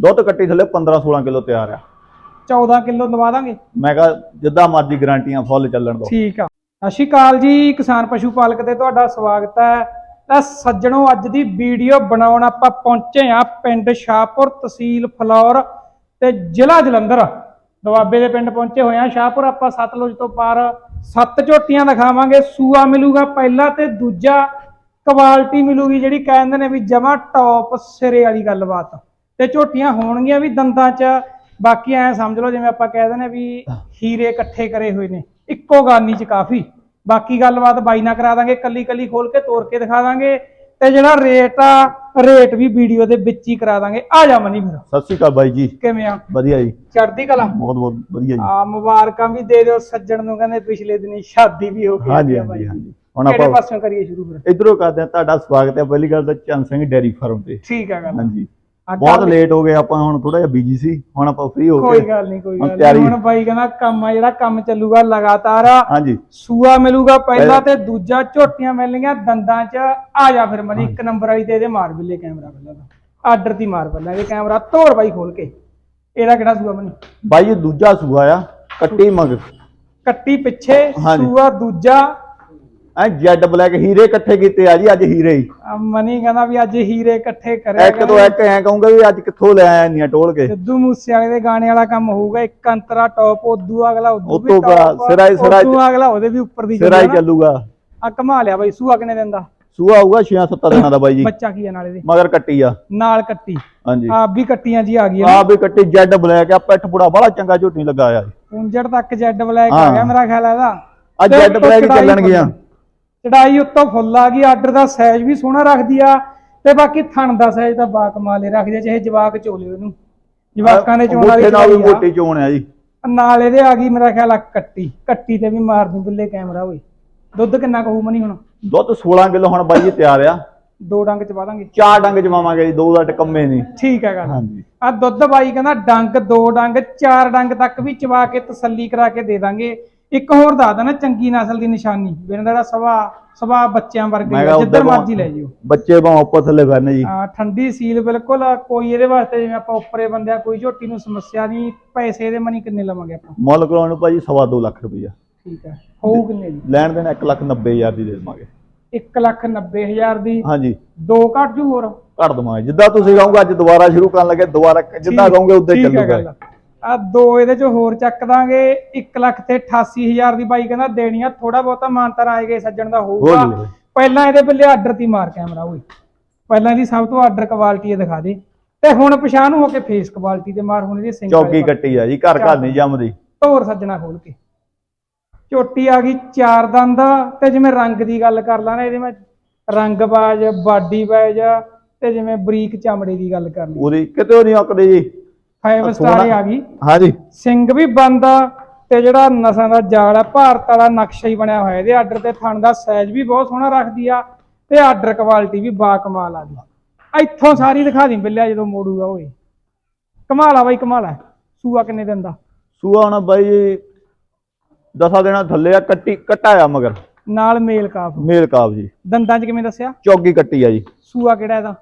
ਦੁੱਧ ਕੱਟੀ ਥੱਲੇ 15 16 ਕਿਲੋ ਤਿਆਰ ਆ। 14 ਕਿਲੋ ਦਵਾ ਦਾਂਗੇ। ਮੈਂ ਕਿਹਾ ਜਿੱਦਾਂ ਮਰਜ਼ੀ ਗਾਰੰਟੀਆਂ ਫੁੱਲ ਚੱਲਣ ਦੋ ਠੀਕ ਆ। ਸਤਿ ਸ਼੍ਰੀ ਅਕਾਲ ਜੀ ਕਿਸਾਨ ਪਸ਼ੂ ਪਾਲਕ ਤੇ ਤੁਹਾਡਾ ਸਵਾਗਤ ਹੈ। ਤਾਂ ਸੱਜਣੋ ਅੱਜ ਦੀ ਵੀਡੀਓ ਬਣਾਉਣ ਆਪਾਂ ਪਹੁੰਚੇ ਆ ਪਿੰਡ ਸ਼ਾਹਪੁਰ ਤਹਿਸੀਲ ਫਲੌਰ ਤੇ ਜ਼ਿਲ੍ਹਾ ਜਲੰਧਰ। ਦੁਆਬੇ ਦੇ ਪਿੰਡ ਪਹੁੰਚੇ ਹੋਏ ਆ ਸ਼ਾਹਪੁਰ ਆਪਾਂ ਸਤਲੁਜ ਤੋਂ ਪਾਰ ਸੱਤ ਝੋਟੀਆਂ ਦਿਖਾਵਾਂਗੇ। ਸੂਆ ਮਿਲੂਗਾ ਪਹਿਲਾ ਤੇ ਦੂਜਾ ਕੁਆਲਿਟੀ ਮਿਲੂਗੀ ਜਿਹੜੀ ਕਹਿੰਦੇ ਨੇ ਵੀ ਜਮਾ ਟੌਪ ਸਿਰੇ ਵਾਲੀ ਗੱਲਬਾਤ। ਤੇ ਝੋਟੀਆਂ ਹੋਣਗੀਆਂ ਵੀ ਦੰਦਾਂ 'ਚ। ਬਾਕੀ ਐ ਸਮਝ ਲਓ ਜਿਵੇਂ ਆਪਾਂ ਕਹਿ ਦਿੰਦੇ ਵੀ ਹੀਰੇ ਇਕੱਠੇ ਕਰੇ ਹੋਏ ਨੇ। ਇੱਕੋ ਗਾਨੀ 'ਚ ਕਾਫੀ। ਬਾਕੀ ਗੱਲਬਾਤ ਬਾਈ ਨਾਲ ਕਰਾ ਦਾਂਗੇ ਕੱਲੀ ਕੱਲੀ ਖੋਲ ਕੇ ਤੋੜ ਕੇ ਦਿਖਾ ਦਾਂਗੇ। ਤੇ ਜਿਹੜਾ ਰੇਟ ਆ ਰੇਟ ਵੀ ਵੀਡੀਓ ਦੇ ਵਿੱਚ ਹੀ ਕਰਾ ਦਾਂਗੇ। ਆ ਜਾ ਮਨੀ ਫਿਰ। ਸਤਿ ਸ਼੍ਰੀ ਅਕਾਲ ਬਾਈ ਜੀ। ਕਿਵੇਂ ਆ? ਵਧੀਆ ਜੀ। ਚੜ੍ਹਦੀ ਕਲਾ? ਬਹੁਤ ਬਹੁਤ ਵਧੀਆ ਜੀ। ਆ ਮੁਬਾਰਕਾਂ ਵੀ ਦੇ ਦਿਓ ਸੱਜਣ ਨੂੰ ਕਹਿੰਦੇ ਪਿਛਲੇ ਦਿਨੀ ਸ਼ਾਦੀ ਵੀ ਹੋ ਗਈ ਹਾਂਜੀ। ਹਾਂਜੀ ਹਾਂਜੀ। ਹੁਣ ਕਿਹੜੇ ਆਪਾਂ ਪਾਸੋਂ ਕਰੀਏ ਸ਼ੁਰੂ ਫਿਰ? ਇਧਰੋਂ ਕਰਦੇ ਆ ਤੁਹਾਡਾ ਸਵਾਗਤ ਹੈ। ਪਹਿਲੀ ਗੱਲ ਤਾਂ ਚੰਦ ਸਿੰਘ ਡੈਰੀ ਫਾਰਮ ਤੇ। ਠੀਕ ਆ ਗੱਲ। ਹਾਂਜੀ। ਬਹੁਤ ਲੇਟ ਹੋ ਗਏ ਆਪਾਂ ਹੁਣ ਥੋੜਾ ਜਿਹਾ ਬਿਜ਼ੀ ਸੀ ਹੁਣ ਆਪਾਂ ਫ੍ਰੀ ਹੋ ਕੋਈ ਗਏ। ਗੱਲ ਨਹੀਂ ਕੋਈ ਗੱਲ ਨਹੀਂ ਹੁਣ ਬਾਈ ਕਹਿੰਦਾ ਕੰਮ ਆ ਜਿਹੜਾ ਕੰਮ ਚੱਲੂਗਾ ਲਗਾਤਾਰ ਹਾਂਜੀ। ਸੂਆ ਮਿਲੂਗਾ ਪਹਿਲਾ ਤੇ ਦੂਜਾ ਝੋਟੀਆਂ ਮਿਲਣਗੀਆਂ ਦੰਦਾਂ 'ਚ ਆ ਜਾ ਫਿਰ ਮਨੀ ਇੱਕ ਨੰਬਰ ਵਾਲੀ ਤੇ ਇਹਦੇ ਮਾਰ ਬਿੱਲੇ ਕੈਮਰਾ ਪਹਿਲਾਂ ਤਾਂ ਆਰਡਰ ਦੀ ਮਾਰ ਪਹਿਲਾਂ ਇਹ ਕੈਮਰਾ ਤੋੜ ਬਾਈ ਖੋਲ ਕੇ। ਇਹਦਾ ਕਿਹੜਾ ਸੂਆ ਮਨੀ ਬਾਈ ਇਹ ਦੂਜਾ ਸੂਆ ਆ ਕੱਟੀ ਮਗ। ਕੱਟੀ ਪਿੱਛੇ। ਸੂਆ ਦੂਜਾ ਐ ਜੈਡ ਬਲੈਕ ਹੀਰੇ ਇਕੱਠੇ ਕੀਤੇ ਆ ਜੀ ਅੱਜ ਹੀਰੇ ਹੀ। ਆ ਮਨੀ ਕਹਿੰਦਾ ਵੀ ਅੱਜ ਹੀਰੇ ਇਕੱਠੇ ਕਰਿਆ ਇੱਕ ਤੋਂ ਇੱਕ ਐ ਕਹੂੰਗਾ ਵੀ ਅੱਜ ਕਿੱਥੋਂ ਲੈ ਆਇਆ ਇੰਨੀਆਂ ਟੋਲ ਕੇ। ਸਿੱਧੂ ਮੂਸੇ ਵਾਲੇ ਦੇ ਗਾਣੇ ਵਾਲਾ ਕੰਮ ਹੋਊਗਾ ਇੱਕ ਅੰਤਰਾ ਟੌਪ ਉਦੋਂ ਅਗਲਾ ਉਦੋਂ ਬਾਅਦ ਸਿਰਾ ਹੀ- ਸਿਰਾ ਉਦੋਂ ਅਗਲਾ ਉਹਦੇ ਵੀ ਉੱਪਰ ਦੀ ਸਿਰਾ ਹੀ ਚੱਲੂਗਾ। ਆ ਕਮਾ ਲਿਆ ਬਾਈ ਸੂਆ ਕਿਨੇ ਦਿੰਦਾ? ਸੂਆ ਆਊਗਾ 6-7 ਦਿਨਾਂ ਦਾ ਬਾਈ ਜੀ। ਬੱਚਾ ਕੀ ਆ ਨਾਲੇ ਦੇ? ਮਗਰ ਕੱਟੀ ਆ। ਨਾਲ ਕੱਟੀ। ਹਾਂਜੀ। ਆ ਵੀ ਕੱਟੀਆਂ ਜੀ ਆ ਗਈਆਂ ਆ ਵੀ ਕੱਟੀ ਜੈਡ ਬਲੈਕ ਆ ਪਿੱਠ ਪੁੜਾ ਬੜਾ ਚੰਗਾ ਝੋਟੀ ਲੱਗਾ ਆ ਪੁੰਜੜ ਤੱਕ ਜੈਡ ਬਲੈਕ ਆ। ਗਿਆ ਮੇਰਾ ਖਿਆਲ ਇਹਦਾ। ਆ ਜੈਡ ਬਲੈਕ ਚੜਾਈ ਚੱਲਣਗੀਆਂ। ਚੜਾਈ ਉੱਤੋਂ ਫੁੱਲ ਆ ਗਈ ਆਰਡਰ ਦਾ ਸਾਈਜ਼ ਵੀ ਸੋਹਣਾ ਰੱਖਦੀ ਆ ਤੇ ਬਾਕੀ ਥਣ ਦਾ ਸਾਈਜ਼ ਤਾਂ ਬਾ ਕਮਾਲੇ ਰੱਖਦੀ ਆ ਚਾਹੇ ਜਵਾਕ ਚੋਲੇ ਉਹਨੂੰ। ਜਵਾਕਾਂ ਦੇ ਚੋਣ ਵਾਲੀ ਨਾਲ ਵੀ। ਮੋਟੀ ਚੋਣ ਆ ਜੀ। ਨਾਲ ਇਹਦੇ ਆ ਗਈ ਮੇਰਾ ਖਿਆਲ ਆ ਕੱਟੀ। ਕੱਟੀ ਤੇ ਵੀ ਮਾਰ ਦੂੰ ਬਿੱਲੇ ਕੈਮਰਾ ਓਏ। ਦੁੱਧ ਕਿੰਨਾ ਕਹੂ ਮਨੀ ਹੁਣ? ਦੁੱਧ 16 ਕਿਲੋ ਹੁਣ ਬਾਈ ਜੀ ਤਿਆਰ ਆ। ਦੋ ਡੰਗ ਚ ਦਾਂਗੇ। ਚਾਰ ਡੰਗ ਜਮਾਵਾਂਗੇ ਜੀ ਦੋ ਦਾ ਟਕੰਮੇ ਨਹੀਂ। ਠੀਕ ਹੈ ਗੱਲ। ਹਾਂਜੀ। ਆ ਦੁੱਧ ਬਾਈ ਕਹਿੰਦਾ ਡੰਗ ਦੋ ਡੰਗ ਚਾਰ ਡੰਗ ਤੱਕ ਵੀ ਚਵਾ ਕੇ ਤਸੱਲੀ ਕਰਾ ਕੇ ਦੇ ਦਾਂਗੇ। ਇੱਕ ਹੋਰ ਦੱਸ ਦੇਣਾ ਚੰਗੀ ਨਸਲ ਦੀ ਨਿਸ਼ਾਨੀ। ਬਿਨ ਦਾ ਸਵਾ ਸਵਾ ਬੱਚਿਆਂ ਵਰਗੇ ਹੀ ਜਿੱਧਰ ਮਰਜ਼ੀ ਲੈ ਜਿਓ। ਬੱਚੇ ਭਾਵੇਂ ਉੱਪਰ ਥੱਲੇ ਫਿਰਨ ਜੀ। ਆ ਠੰਡੀ ਸੀਲ ਬਿਲਕੁਲ ਕੋਈ ਇਹਦੇ ਵਾਸਤੇ ਜਿਵੇਂ ਆਪਾਂ ਉੱਪਰੇ ਬੰਦਿਆ ਕੋਈ ਝੋਟੀ ਨੂੰ ਸਮੱਸਿਆ ਨਹੀਂ ਪੈਸੇ ਦੇ ਮਨੀ ਕਿੰਨੇ ਲਵਾਂਗੇ ਆਪਾਂ? ਮੁੱਲ ਕਰਾਉਣ ਨੂੰ ਭਾਜੀ ਸਵਾ ਦੋ ਲੱਖ ਰੁਪਈਆ। ਠੀਕ ਹੈ ਹੋਊ ਕਿੰਨੇ ਦੀ? ਲੈਣ ਦੇਣ 1 ਲੱਖ 90 ਹਜ਼ਾਰ ਦੀ ਦੇ ਦੇਵਾਂਗੇ। 1 ਲੱਖ 90 ਹਜ਼ਾਰ ਦੀ? ਹਾਂਜੀ। ਦੋ ਘੱਟ ਜੂ ਹੋਰ? ਘੱਟ ਦਵਾਂਗੇ। ਜਿੱਦਾਂ ਤੁਸੀਂ ਕਹੋਗੇ ਅੱਜ ਦੁਬਾਰਾ ਸ਼ੁਰੂ ਕਰਨ ਲੱਗੇ ਦੁਬਾਰਾ ਜਿੱਦਾਂ ਕਹੋਗੇ ਉਦਾਂ ਹੀ ਠੀਕ ਹੈ ਚੱਲੂਗਾ। ਆ ਦੋ ਇਹਦੇ ਚ ਹੋਰ ਚੱਕ ਦਾਂਗੇ। 1 ਲੱਖ ਤੇ 88000 ਦੀ ਬਾਈ ਕਹਿੰਦਾ ਦੇਣੀ ਆ ਥੋੜਾ ਬਹੁਤਾ ਮਾਨਤਰ ਆਏਗੇ ਸੱਜਣ ਦਾ ਹੋਊਗਾ। ਪਹਿਲਾਂ ਇਹਦੇ ਬੱਲੇ ਆਰਡਰ ਦੀ ਮਾਰ ਕੈਮਰਾ ਓਏ। ਪਹਿਲਾਂ ਇਹਦੀ ਸਭ ਤੋਂ ਆਰਡਰ ਕੁਆਲਿਟੀ ਦਿਖਾ ਦੇ। ਤੇ ਹੁਣ ਪਛਾਣ ਹੋ ਕੇ ਫੇਸ ਕੁਆਲਿਟੀ ਤੇ ਮਾਰ ਹੁਣ ਇਹਦੀ ਸਿੰਗ ਚੌਕੀ ਕੱਟੀ ਆ ਜੀ ਘਰ ਘਰ ਨਹੀਂ ਜੰਮਦੀ। ਧੋਰ ਸੱਜਣਾ ਖੋਲ ਕੇ। ਝੋਟੀ ਆ ਗਈ ਚਾਰ ਦੰਦ ਤੇ ਜਿਵੇਂ ਰੰਗ ਦੀ ਗੱਲ ਕਰ ਲਾਂ ਨਾ ਇਹਦੇ ਵਿੱਚ ਰੰਗ ਬਾਜ ਬਾਡੀ ਬਾਜ ਤੇ ਜਿਵੇਂ ਬਰੀਕ ਚਮੜੇ ਦੀ ਗੱਲ ਕਰ ਲਈ। ਉਹਦੀ ਕਿਤੇ ਨਹੀਂ ਆਕੜੀ ਜੀ। ਫਾਈਵ ਆ ਸਟਾਰ ਸੋਹਣਾ। ਆ ਗਈ। ਹਾਂਜੀ। ਸਿੰਘ ਵੀ ਬੰਦ ਆ ਤੇ ਜਿਹੜਾ ਨਸਾਂ ਦਾ ਜਾਲ ਆ ਭਾਰਤ ਵਾਲਾ ਨਕਸ਼ਾ ਹੀ ਬਣਿਆ ਹੋਇਆ। ਇਹਦੇ ਆਰਡਰ ਤੇ ਥਣ ਦਾ ਸਾਈਜ਼ ਵੀ ਬਹੁਤ ਸੋਹਣਾ ਰੱਖਦੀ ਆ ਤੇ ਆਰਡਰ ਕੁਆਲਿਟੀ ਵੀ ਬਾ ਕਮਾਲ ਆ ਗਈ ਇੱਥੋਂ ਸਾਰੀ ਦਿਖਾ ਦੀ ਬਿੱਲਿਆ ਜਦੋਂ ਮੋੜੂਗਾ ਓਏ ਕਮਾਲ ਆ ਬਾਈ ਕਮਾਲ ਆ। ਸੂਆ ਕਿੰਨੇ ਦਿਨ ਦਾ? ਸੂਆ ਹੁਣ ਬਾਈ ਦਸਾਂ ਦਿਨਾਂ ਥੱਲੇ ਆ ਕੱਟੀ ਕਟਾਇਆ ਮਗਰ। ਨਾਲ ਮੇਲ ਕਾਫ। ਮੇਲ ਕਾਬ ਜੀ। ਦੰਦਾਂ 'ਚ ਕਿਵੇਂ ਦੱਸਿਆ? ਚੌਕੀ ਕੱਟੀ ਆ ਜੀ। ਸੂਆ ਕਿਹੜਾ ਇਹਦਾ?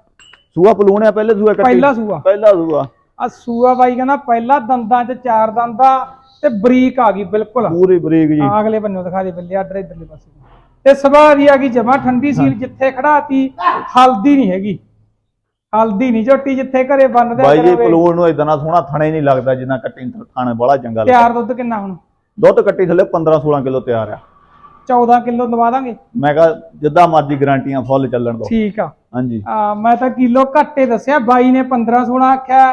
ਸੂਆ ਪਲੂਣ ਆ ਪਹਿਲੇ ਸੂਆ ਕੱਟੀ। ਪਹਿਲਾ ਸੂਆ। ਪਹਿਲਾ ਸੂਆ। ਆ ਸੂਆ ਬਾਈ ਕਹਿੰਦਾ ਪਹਿਲਾ ਦੰਦਾਂ 'ਚ ਚਾਰ ਦੰਦਾ ਤੇ ਬਰੀਕ ਆ ਗਈ ਬਿਲਕੁਲ। ਪੂਰੀ ਬਰੀਕ ਜੀ। ਆ ਅਗਲੇ ਬੰਨੋਂ ਦਿਖਾ ਦੇ ਬੱਲੇ ਆਰਡਰ ਇਧਰਲੇ ਪਾਸੇ। ਤੇ ਸਵਾਹ ਦੀ ਆ ਗਈ ਜਮਾ ਠੰਡੀ ਸੀਲ ਜਿੱਥੇ ਖੜਾਤੀ ਹਲਦੀ ਨਹੀਂ ਹੈਗੀ। ਹਲਦੀ ਨਹੀਂ ਝੋਟੀ ਜਿੱਥੇ ਘਰੇ ਬੰਨਦੇ ਬਾਈ ਜੀ ਪਲੂਣ ਨੂੰ ਇਦਾਂ ਨਾ ਸੋਹਣਾ ਥਣੇ ਨਹੀਂ ਲੱਗਦਾ ਜਿੰਨਾ ਕੱਟੀ ਥਾਣੇ ਬੜਾ ਚੰਗਾ ਲੱਗਦਾ। ਤਿਆਰ ਦੁੱਧ ਕਿੰਨਾ ਹੁਣ? ਦੁੱਧ ਕੱਟੀ ਥੱਲੇ 15 16 ਕਿਲੋ ਤਿਆਰ ਆ। 14 ਕਿਲੋ ਦਵਾ ਦਾਂਗੇ? ਮੈਂ ਕਿਹਾ ਜਿੱਦਾਂ ਮਰਜ਼ੀ ਗਾਰੰਟੀਆਂ ਫੁੱਲ ਚੱਲਣ ਦੋ ਠੀਕ ਆ। ਹਾਂਜੀ। ਆ, ਮੈਂ ਤਾਂ ਕਿਲੋ ਘੱਟੇ ਦੱਸਿਆ ਬਾਈ ਨੇ 15 16 ਆਖਿਆ